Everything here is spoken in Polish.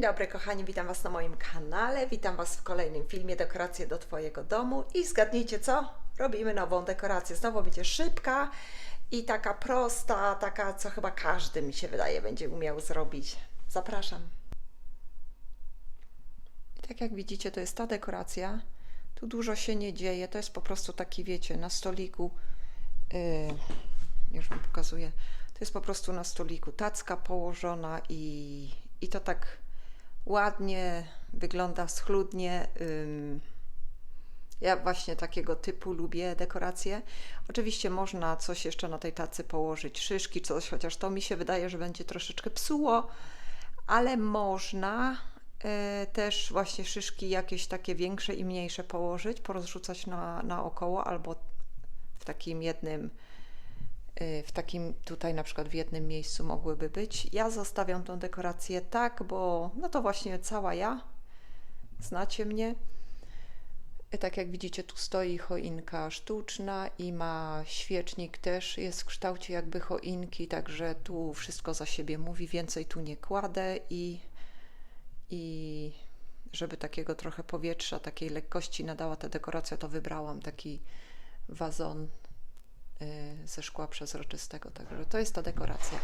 dobry kochani, witam Was na moim kanale, witam Was w kolejnym filmie Dekoracje do Twojego domu i zgadnijcie co? Robimy nową dekorację, znowu będzie szybka i taka prosta, taka co chyba każdy mi się wydaje będzie umiał zrobić. Zapraszam. Tak jak widzicie to jest ta dekoracja, tu dużo się nie dzieje, to jest po prostu taki wiecie na stoliku, yy, już Wam pokazuję, to jest po prostu na stoliku tacka położona i, i to tak ładnie wygląda, schludnie. Ja właśnie takiego typu lubię dekoracje. Oczywiście można coś jeszcze na tej tacy położyć, szyszki, coś, chociaż to mi się wydaje, że będzie troszeczkę psuło, ale można y, też właśnie szyszki jakieś takie większe i mniejsze położyć, porozrzucać na, naokoło albo w takim jednym w takim tutaj na przykład w jednym miejscu mogłyby być. Ja zostawiam tą dekorację tak, bo no to właśnie cała ja. Znacie mnie. I tak jak widzicie, tu stoi choinka sztuczna i ma świecznik też, jest w kształcie jakby choinki, także tu wszystko za siebie mówi, więcej tu nie kładę i, i żeby takiego trochę powietrza, takiej lekkości nadała ta dekoracja, to wybrałam taki wazon y, ze szkła przezroczystego. Także to jest ta dekoracja.